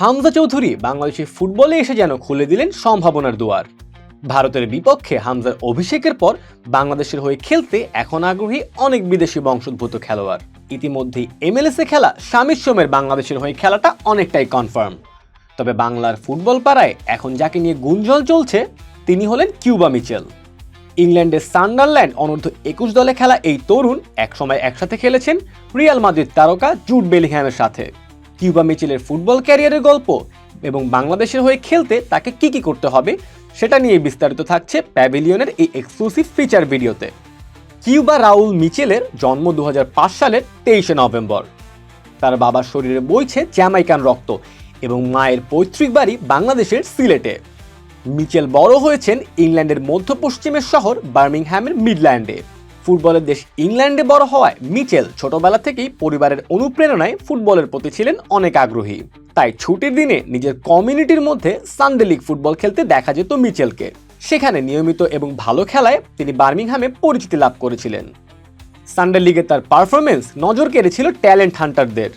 হামজা চৌধুরী বাংলাদেশের ফুটবলে এসে যেন খুলে দিলেন সম্ভাবনার দুয়ার। ভারতের বিপক্ষে হামজার অভিষেকের পর বাংলাদেশের হয়ে খেলতে এখন আগ্রহী অনেক বিদেশি বংশোদ্ভূত খেলোয়াড়। ইতিমধ্যেই এমএলএসে খেলা স্বামীর সোমের বাংলাদেশের হয়ে খেলাটা অনেকটাই কনফার্ম তবে বাংলার ফুটবল পাড়ায় এখন যাকে নিয়ে গুঞ্জন চলছে, তিনি হলেন কিউবা মিচেল। ইংল্যান্ডের সান্ডারল্যান্ড অনূর্ধ্ব একুশ দলে খেলা এই তরুণ একসময় একসাথে খেলেছেন রিয়াল মাদ্রিদ তারকা জুট বেলিংহ্যামের সাথে। কিউবা মিচেলের ফুটবল ক্যারিয়ারের গল্প এবং বাংলাদেশের হয়ে খেলতে তাকে কি কি করতে হবে, সেটা নিয়ে বিস্তারিত থাকছে প্যাভিলিয়নের এই এক্সক্লুসিভ ফিচার ভিডিওতে। কিউবা রাউল মিচেলের জন্ম দু হাজার পাঁচ সালের তেইশে নভেম্বর। তার বাবার শরীরে বইছে জ্যামাইকান রক্ত এবং মায়ের পৈতৃক বাড়ি বাংলাদেশের সিলেটে। মিচেল বড় হয়েছেন ইংল্যান্ডের মধ্য পশ্চিমের শহর বার্মিংহ্যামের মিডল্যান্ডে। ফুটবলের দেশ ইংল্যান্ডে বড় হওয়ায় মিচেল ছোটবেলা থেকেই পরিবারের অনুপ্রেরণায় ফুটবলের প্রতি ছিলেন অনেক আগ্রহী। তাই ছুটির দিনে নিজের কমিউনিটির মধ্যে সানডে লিগ ফুটবল খেলতে দেখা যেত মিচেলকে। সেখানে নিয়মিত এবং ভালো খেলায় তিনি বার্মিংহামে পরিচিতি লাভ করেছিলেন। সানডে লিগে তার পারফরমেন্স নজর কেড়েছিল ট্যালেন্ট হান্টারদের।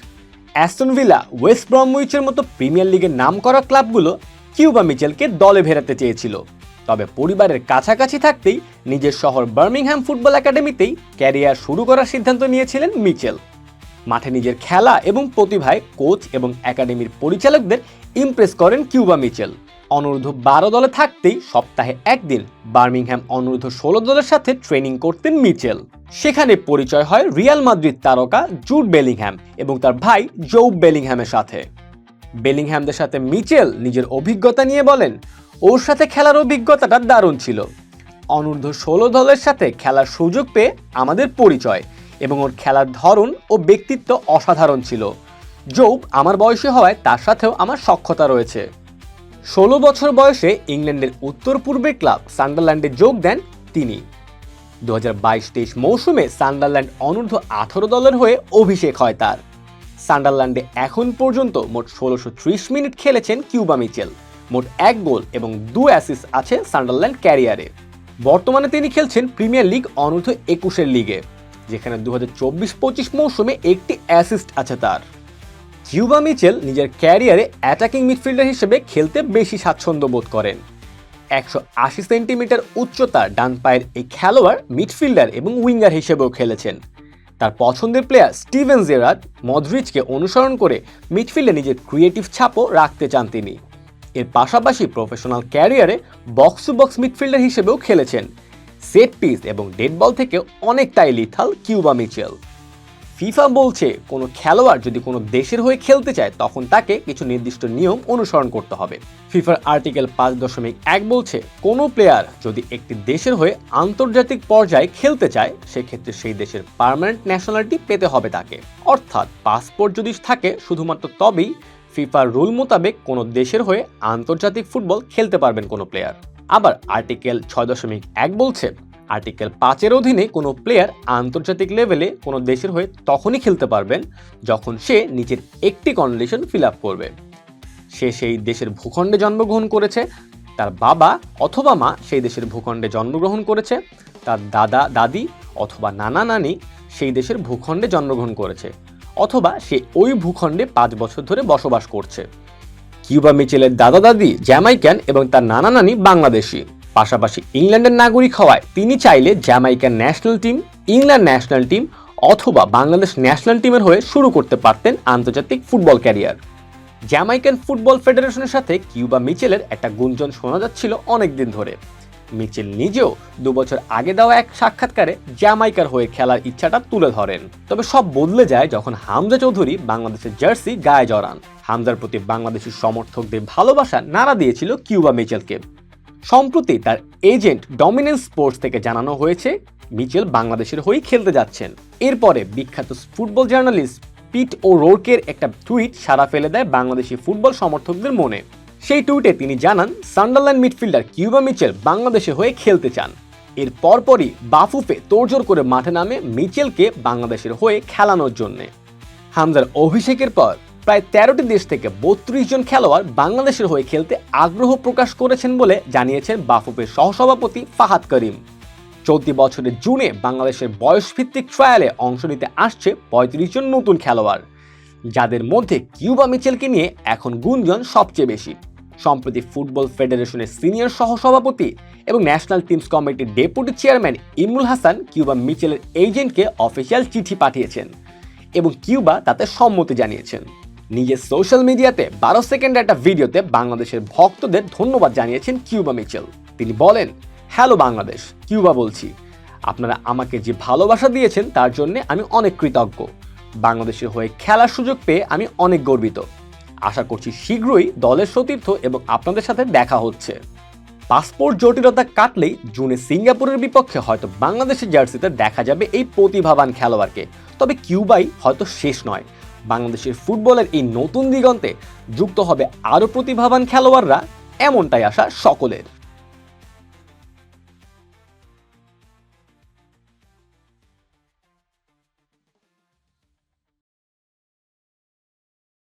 অ্যাস্টন ভিলা, ওয়েস্ট ব্রমউইচের মতো প্রিমিয়ার লিগের নাম করা ক্লাবগুলো কিউবা মিচেলকে দলে ভেরাতে চেয়েছিল। তবে পরিবারের কাছাকাছি থাকতেই নিজের শহর বার্মিংহ্যাম ফুটবল একাডেমিতেই ক্যারিয়ার শুরু করার সিদ্ধান্ত নিয়েছিলেন মিচেল। মাঠে নিজের খেলা এবং প্রতিভায় কোচ এবং একাডেমির পরিচালকদের ইমপ্রেস করেন কিউবা মিচেল। অনূর্ধ্ব বারো দলে থাকতেই সপ্তাহে একদিন বার্মিংহ্যাম অনূর্ধ্ব ষোলো দলের সাথে ট্রেনিং করতেন মিচেল। সেখানে পরিচয় হয় রিয়াল মাদ্রিদ তারকা জুড বেলিংহ্যাম এবং তার ভাই জৌব বেলিংহ্যামের সাথে। বেলিংহ্যামদের সাথে মিচেল নিজের অভিজ্ঞতা নিয়ে বলেন ওর সাথে খেলার অভিজ্ঞতাটা দারুণ ছিল। অনূর্ধ্ব ষোলো দলের সাথে খেলার সুযোগ পেয়ে আমাদের পরিচয় এবং ওর খেলার ধরন ও ব্যক্তিত্ব অসাধারণ ছিল। জৌব আমার বয়সী হওয়ায় তার সাথেও আমার সক্ষতা রয়েছে। ষোলো বছর বয়সে ইংল্যান্ডের উত্তর পূর্বের ক্লাব সান্ডারল্যান্ডে যোগ দেন তিনি। দু হাজার বাইশ তেইশ মৌসুমে সান্ডারল্যান্ড অনূর্ধ্ব আঠারো দলের হয়ে অভিষেক হয় তার। সান্ডারল্যান্ডে এখন পর্যন্ত মোট ষোলোশো মিনিট খেলেছেন কিউবা মিচেল। মোট এক গোল এবং দু অ্যাসিস আছে সান্ডারল্যান্ড ক্যারিয়ারে বর্তমানে তিনি খেলছেন প্রিমিয়ার লিগ অনূর্ধ্ব একুশের লিগে যেখানে দু হাজার চব্বিশ পঁচিশ মৌসুমে একটি অ্যাসিস্ট আছে তার। কিউবা মিচেল নিজের ক্যারিয়ারে অ্যাটাকিং মিডফিল্ডার হিসেবে খেলতে বেশি স্বাচ্ছন্দ্য বোধ করেন। একশো আশি সেন্টিমিটার উচ্চতা ডান পায়ের এই খেলোয়াড় মিডফিল্ডার এবং উইঙ্গার হিসেবেও খেলেছেন। তার পছন্দের প্লেয়ার স্টিভেন জেরার্ড মদ্রিজকে অনুসরণ করে মিডফিল্ডে নিজের ক্রিয়েটিভ ছাপও রাখতে চান তিনি। এর পাশাপাশি প্রফেশনাল ক্যারিয়ারে বক্স টু বক্স মিডফিল্ডার হিসেবেও খেলেছেন। সেট পিস এবং ডেড বল থেকে অনেকটাই লিথাল কিউবা মিচেল ফিফা বলছে, কোনো খেলোয়াড় যদি কোনো দেশের হয়ে খেলতে চায়, তখন তাকে কিছু নির্দিষ্ট নিয়ম অনুসরণ করতে হবে। ফিফার আর্টিকেল পাঁচ দশমিক এক বলছে, কোনো প্লেয়ার যদি একটি দেশের হয়ে আন্তর্জাতিক পর্যায়ে খেলতে চায়, সেক্ষেত্রে সেই দেশের পার্মানেন্ট ন্যাশনালিটি পেতে হবে তাকে। অর্থাৎ পাসপোর্ট যদি থাকে, শুধুমাত্র তবেই ফিফার রুল মোতাবেক কোনো দেশের হয়ে আন্তর্জাতিক ফুটবল খেলতে পারবেন কোনো প্লেয়ার আবার আর্টিকেল ছয় দশমিক এক বলছে, আর্টিকেল পাঁচের অধীনে কোনো প্লেয়ার আন্তর্জাতিক লেভেলে কোনো দেশের হয়ে তখনই খেলতে পারবেন যখন সে নিজের একটি কন্ডিশন ফিল আপ করবে। সে সেই দেশের ভূখণ্ডে জন্মগ্রহণ করেছে, তার বাবা অথবা মা সেই দেশের ভূখণ্ডে জন্মগ্রহণ করেছে, তার দাদা, দাদি অথবা নানা নানি সেই দেশের ভূখণ্ডে জন্মগ্রহণ করেছে। অথবা সে ওই ভূখণ্ডে পাঁচ বছর ধরে বসবাস করছে। কিউবা মিচেলের দাদা দাদি জ্যামাইকান এবং তার নানা নানি বাংলাদেশি। পাশাপাশি ইংল্যান্ডের নাগরিক হওয়ায় তিনি চাইলে Jamaican national team, England national team অথবা বাংলাদেশ ন্যাশনাল টিমের হয়ে শুরু করতে পারতেন আন্তর্জাতিক ফুটবল ক্যারিয়ার। জ্যামাইকান ফুটবল ফেডারেশনের সাথে কিউবা মিচেলের একটা গুঞ্জন শোনা যাচ্ছিল অনেক দিন ধরে। মিচেল নিজেও দু বছর আগে দেওয়া এক সাক্ষাৎকারে জ্যামাইকার হয়ে খেলার ইচ্ছাটা তুলে ধরেন। তবে সব বদলে যায় যখন হামজা চৌধুরী বাংলাদেশের জার্সি গায়ে জড়ান। হামজার প্রতি বাংলাদেশের সমর্থকদের ভালোবাসা নাড়া দিয়েছিল কিউবা মিচেলকে। সম্প্রতি তার এজেন্ট ডমিনেন্স স্পোর্টস থেকে জানানো হয়েছে, মিচেল বাংলাদেশের হয়েই খেলতে যাচ্ছেন। এরপরে বিখ্যাত ফুটবল জার্নালিস্ট পিট ও রোর্কের একটা টুইট সারা ফেলে দেয় বাংলাদেশি ফুটবল সমর্থকদের মনে। সেই টুইটে তিনি জানান, সান্ডারল্যান্ড মিডফিল্ডার কিউবা মিচেল বাংলাদেশে হয়ে খেলতে চান। এর পরপরই বাফুফে তোড়জোড় করে মাঠে নামে মিচেলকে বাংলাদেশের হয়ে খেলানোর জন্যে। হামজার অভিষেকের পর প্রায় তেরোটি দেশ থেকে বত্রিশ জন খেলোয়াড় বাংলাদেশের হয়ে খেলতে আগ্রহ প্রকাশ করেছেন বলে জানিয়েছেন বাফুফের সহসভাপতি ফাহাদ করিম। চলতি বছরের জুনে বাংলাদেশের বয়সভিত্তিক ট্রায়ালে অংশ নিতে আসছে পঁয়ত্রিশ জন নতুন খেলোয়াড়, যাদের মধ্যে কিউবা মিচেলকে নিয়ে এখন গুঞ্জন সবচেয়ে বেশি। সম্প্রতি ফুটবল ফেডারেশনের সিনিয়র সহসভাপতি এবং ন্যাশনাল টিমস কমিটির deputy chairman Imrul Hasan Cuba মিচেলের এজেন্টকে অফিসিয়াল চিঠি পাঠিয়েছেন এবং কিউবা তাতে সম্মতি জানিয়েছেন। নিজের সোশ্যাল মিডিয়াতে বারো সেকেন্ডের একটা ভিডিওতে বাংলাদেশের ভক্তদের ধন্যবাদ জানিয়েছেন কিউবা মিচেল। তিনি বলেন, হ্যালো বাংলাদেশ, কিউবা বলছি। আপনারা আমাকে যে ভালোবাসা দিয়েছেন তার জন্য আমি অনেক কৃতজ্ঞ। বাংলাদেশের হয়ে খেলার সুযোগ পেয়ে আমি অনেক গর্বিত। আশা করছি শীঘ্রই দলের সতীর্থ এবং আপনাদের সাথে দেখা হচ্ছে। পাসপোর্ট জটিলতা কাটলেই জুনে সিঙ্গাপুরের বিপক্ষে হয়তো বাংলাদেশের জার্সিতে দেখা যাবে এই প্রতিভাবান খেলোয়াড়কে। তবে কিউবাই হয়তো শেষ নয়। বাংলাদেশের ফুটবলের এই নতুন দিগন্তে যুক্ত হবে আরও প্রতিভাবান খেলোয়াড়রা, এমনটাই আসা সকলের।